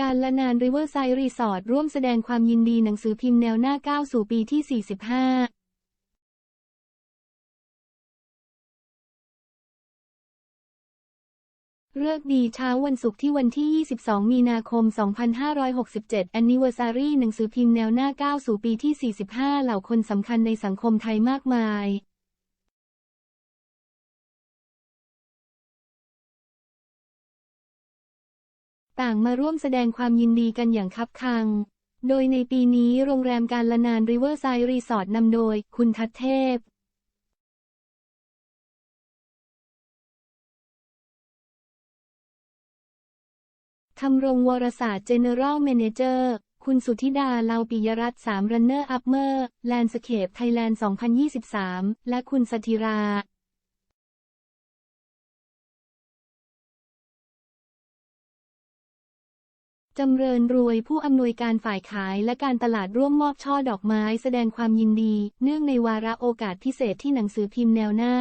การละนานริเวอร์ไซด์รีสอร์ทร่วมแสดงความยินดีหนังสือพิมพ์แนวหน้าก้าวสู่ปีที่ 45เลิกดีเช้าวันศุกร์ที่วันที่ 22 มีนาคม 2567 Anniversary หนังสือพิมพ์แนวหน้าก้าวสู่ปีที่ 45 เหล่าคนสำคัญในสังคมไทยมากมาย ต่างมาร่วมแสดงความยินดีกันอย่างคับคัง โดยในปีนี้โรงแรมการละนานริเวอร์ไซด์รีสอร์ทนำโดย คุณทัศเทพทำรงวรศาสตร์ General Manager คุณสุธิดาเลาปิยรัตน์3 Runner Up เมอร์ Landscape Thailand 2023 และคุณสถิรา จำเริญรวยผู้อำนวยการฝ่ายขายและการตลาดร่วมมอบช่อดอกไม้แสดงความยินดี เนื่องในวาระโอกาสพิเศษที่หนังสือพิมพ์แนวหน้า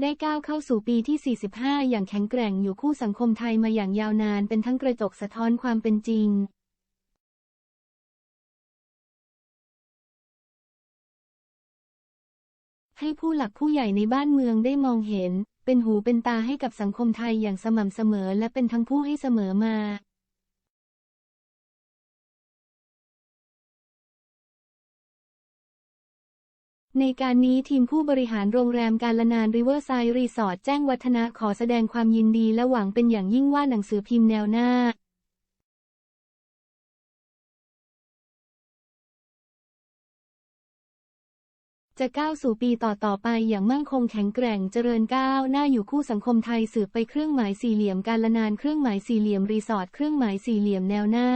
ได้ก้าวเข้าสู่ปีที่ 45 อย่างแข็งแกร่งอยู่คู่สังคมไทยมาอย่างยาวนานเป็นทั้งกระจกสะท้อนความเป็นจริง ให้ผู้หลักผู้ใหญ่ในบ้านเมืองได้มองเห็น เป็นหูเป็นตาให้กับสังคมไทยอย่างสม่ำเสมอและเป็นทั้งผู้ให้เสมอมาในการนี้ทีมผู้บริหารโรงแรมการลนานริเวอร์ไซด์รีสอร์ทแจ้งวัฒนะขอแสดงความยินดีและหวังเป็นอย่างยิ่งว่าหนังสือพิมพ์แนวหน้า จะก้าวสู่ปีต่อๆไปอย่างมั่นคงแข็งแกร่งเจริญก้าวหน้าอยู่คู่สังคมไทยสืบไปเครื่องหมายสี่เหลี่ยมการละนานเครื่องหมายสี่เหลี่ยมรีสอร์ทเครื่องหมายสี่เหลี่ยมแนวหน้า